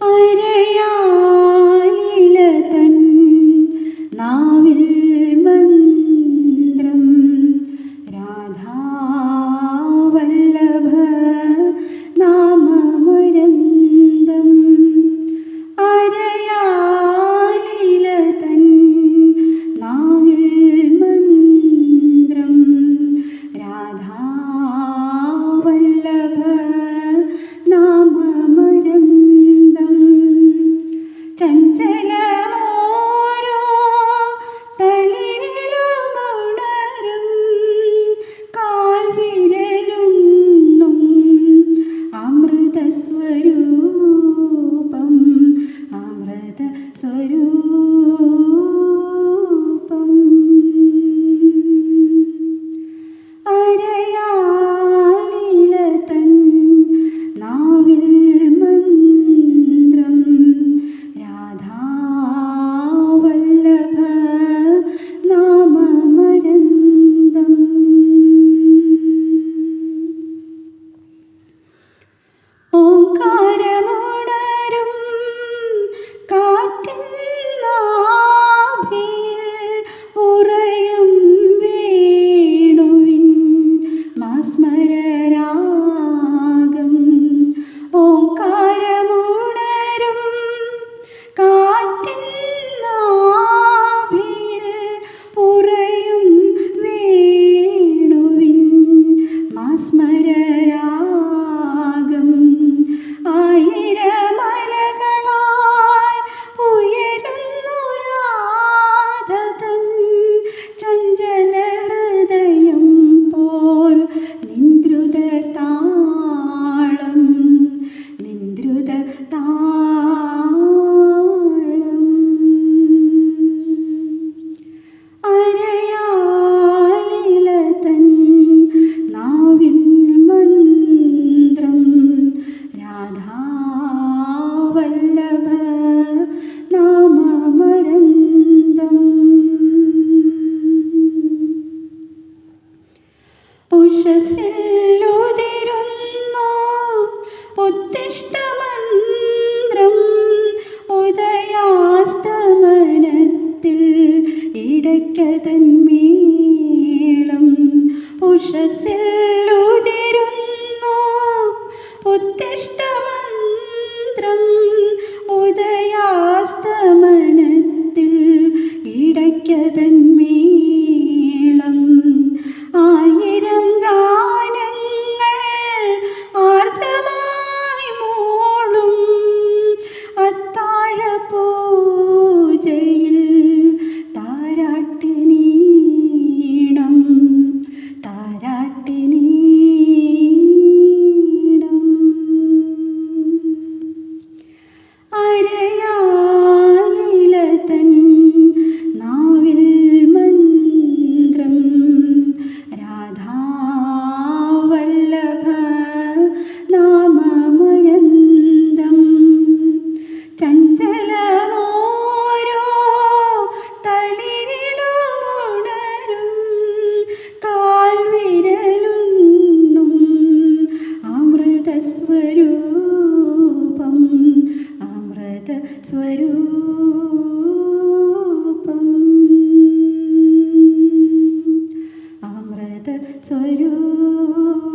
Aireya रे ഉഷസ്സില്ലുതിരുന്നു ഉത്തിഷ്ടമന്ത്രം ഉദയാസ്തമനത്തിൽ ഇടയ്ക്കതന്മീളും ഉഷസ്സിൽ സ്വരൂപം അമൃത സ്വരൂപം